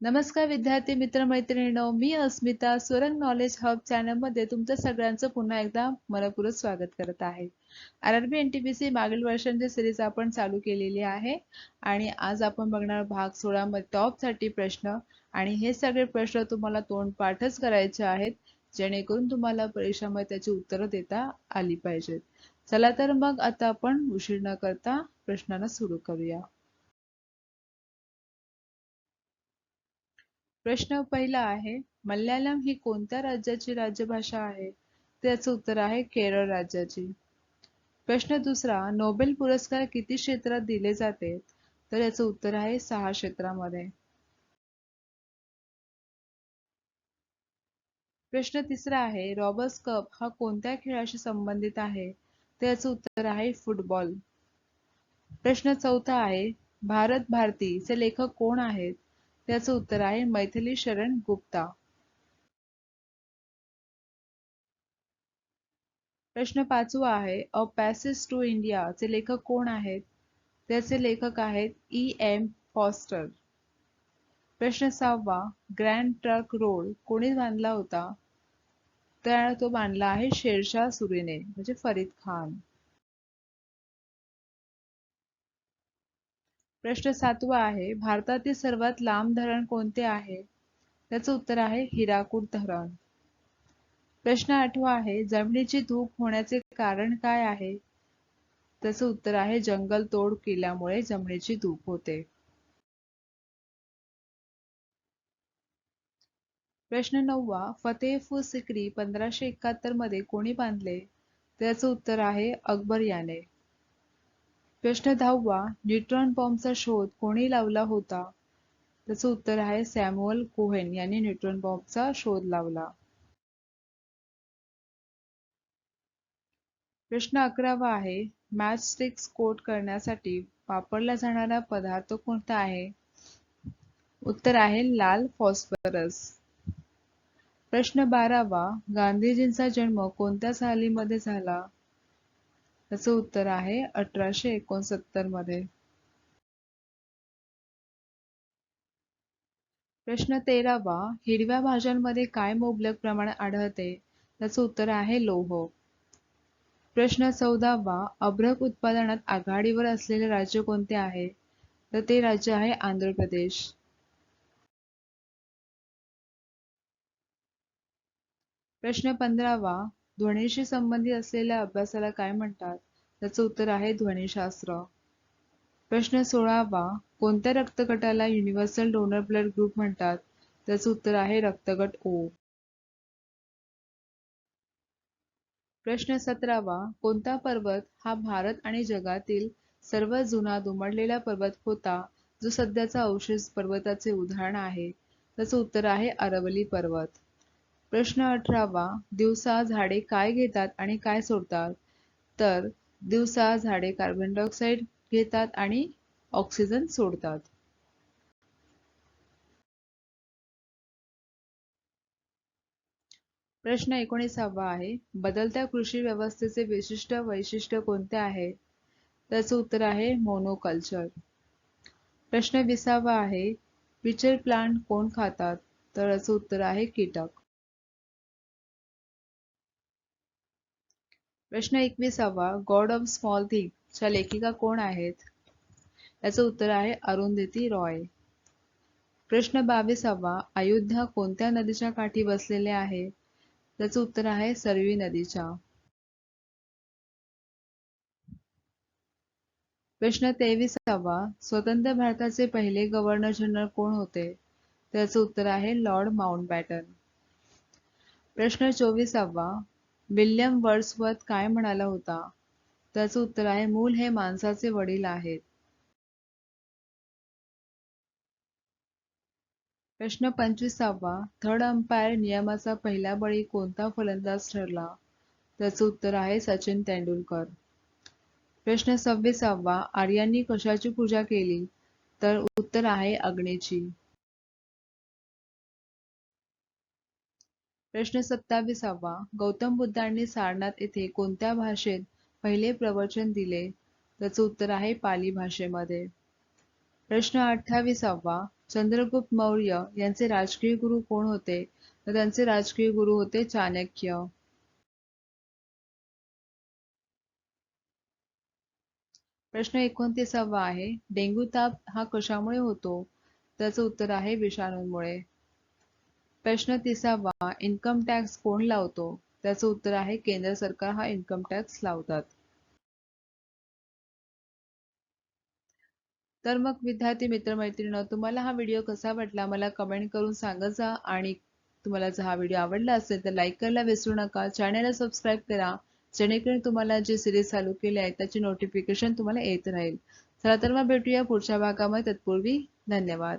नमस्कार विद्यार्थी मित्र मैत्रिणींनो मी अस्मिता सुरंग नॉलेज हब चॅनलमध्ये तुमचं सगळ्यांचं पुन्हा एकदा मनपूर्वक स्वागत करत आहे. R R B N T P C मागील वर्षांची सिरीज आपण चालू केलेली आहे आणि आज आपण बघणार भाग सोळामध्ये टॉपसाठी प्रश्न आणि हे सगळे प्रश्न तुम्हाला तोंड पाठच करायचे आहेत जेणेकरून तुम्हाला परीक्षामध्ये त्याची उत्तरं देता आली पाहिजेत. चला तर मग आता आपण उशीर न करता प्रश्नांना सुरू करूया. प्रश्न पहिला आहे मल्याळम ही कोणत्या राज्याची राज्यभाषा आहे? त्याचं उत्तर आहे केरळ राज्याची. प्रश्न दुसरा नोबेल पुरस्कार किती क्षेत्रात दिले जाते? तर याचं उत्तर आहे सहा क्षेत्रामध्ये. प्रश्न तिसरा आहे रॉबर्स कप हा कोणत्या खेळाशी संबंधित आहे? त्याचं उत्तर आहे फुटबॉल. प्रश्न चौथा आहे भारत भारतीचे लेखक कोण आहेत? त्याचं उत्तर आहे मैथिली शरण गुप्ता. प्रश्न पाचवा आहे अ पॅसेस टू इंडिया चे लेखक कोण आहेत? त्याचे लेखक आहेत ई एम फॉस्टर. प्रश्न सहावा ग्रँड ट्रक रोड कोणी बांधला होता? तर तो बांधला आहे शेरशाह सुरीने म्हणजे फरीद खान. प्रश्न सातवा आहे भारतातील सर्वात लांब धरण कोणते आहे? त्याचं उत्तर आहे हिराकूट धरण. प्रश्न आठवा आहे जमिनीची धूप होण्याचे कारण काय आहे? त्याचं उत्तर आहे जंगल तोड केल्यामुळे जमिनीची धूप होते. प्रश्न नववा फतेहपूर सिक्री पंधराशे एकाहत्तरमध्ये कोणी बांधले? त्याचं उत्तर आहे अकबर याने. प्रश्न दहावा न्यूट्रॉन बॉम्बचा शोध कोणी लावला होता? त्याचं उत्तर आहे सॅम्युअल कोहेन यांनी न्यूट्रॉन बॉम्बचा शोध लावला. प्रश्न अकरावा आहे मॅच स्टिक्स कोट करण्यासाठी वापरला जाणारा पदार्थ कोणता आहे? उत्तर आहे लाल फॉस्फरस. प्रश्न बारावा गांधीजींचा जन्म कोणत्या सालीमध्ये झाला? याचं उत्तर आहे अठराशे एकोणसत्तरमध्ये. प्रश्न तेरावा हिरव्या भाज्यांमध्ये काय मुबलक प्रमाणात आढळते? त्याचं उत्तर आहे लोह. प्रश्न चौदावा अभ्रक उत्पादनात आघाडीवर असलेले राज्य कोणते आहे? तर ते राज्य आहे आंध्र प्रदेश. प्रश्न पंधरावा ध्वनीशी संबंधित असलेल्या अभ्यासाला काय म्हणतात? त्याचं उत्तर आहे ध्वनिशास्त्र. प्रश्न सोळावा. कोणत्या रक्तगटाला युनिव्हर्सल डोनर ब्लड ग्रुप म्हणतात? त्याचं उत्तर आहे रक्तगट ओ प्रश्न सतरावा. कोणता पर्वत हा भारत आणि जगातील सर्वात जुना दुमडलेला पर्वत होता जो सध्याचा अवशेष पर्वताचे उदाहरण आहे? त्याचं उत्तर आहे अरवली पर्वत. प्रश्न अठरावा दिवसा झाडे काय घेतात आणि काय सोडतात? तर दिवसा झाडे कार्बन डायऑक्साईड घेतात आणि ऑक्सिजन सोडतात. प्रश्न एकोणीसावा आहे बदलत्या कृषी व्यवस्थेचे विशिष्ट वैशिष्ट्य कोणते आहे? त्याचं उत्तर आहे मोनोकल्चर प्रश्न विसावा आहे पिचर प्लांट कोण खातात? तर याचं उत्तर आहे कीटक. प्रश्न एकविसावा गॉड ऑफ स्मॉल थिंग च्या लेखिका कोण आहेत? याचं उत्तर आहे अरुंधती रॉय. प्रश्न बावीसावा अयोध्या कोणत्या नदीच्या काठी बसलेले आहे? त्याचं उत्तर आहे सरवी नदीच्या. प्रश्न तेविसावा स्वतंत्र भारताचे पहिले गव्हर्नर जनरल कोण होते? त्याचं उत्तर आहे लॉर्ड माउंटबॅटन. प्रश्न चोवीसावा विल्यम वर्ड्सवर्थ काय म्हणाला होता? त्याचं उत्तर आहे मूल हे माणसाचे वडील आहेत. प्रश्न पंचवीसावा थर्ड अंपायर नियमाचा पहिला बळी कोणता फलंदाज ठरला? त्याचं उत्तर आहे सचिन तेंडुलकर. प्रश्न सव्वीसावा आर्यांनी कशाची पूजा केली? तर उत्तर आहे अग्नीची. प्रश्न सत्तावीसावा. गौतम बुद्धांनी सारनाथ येथे कोणत्या भाषेत पहिले प्रवचन दिले? त्याचं उत्तर आहे पाली भाषेमध्ये. प्रश्न अठ्ठावीसावा. चंद्रगुप्त मौर्य यांचे राजकीय गुरु कोण होते? तर त्यांचे राजकीय गुरु होते चाणक्य. प्रश्न एकोणतीसावा आहे. डेंग्यू ताप हा कशामुळे होतो? त्याचं उत्तर आहे विषाणूंमुळे. प्रश्न तिसावा. इन्कम टॅक्स कोण लावतो? त्याचं उत्तर आहे केंद्र सरकार हा इन्कम टॅक्स लावतात. तर मग विद्यार्थी मित्रमैत्रिणी तुम्हाला हा व्हिडिओ कसा वाटला? मला कमेंट करून सांगत जा. आणि तुम्हाला जर हा व्हिडिओ आवडला असेल तर लाईक करायला विसरू नका. चॅनलला सबस्क्राईब करा. जेणेकरून तुम्हाला जे सिरीज चालू केले आहे त्याची नोटिफिकेशन तुम्हाला येत राहील. चला तर मग भेटूया पुढच्या भागामध्ये. तत्पूर्वी धन्यवाद.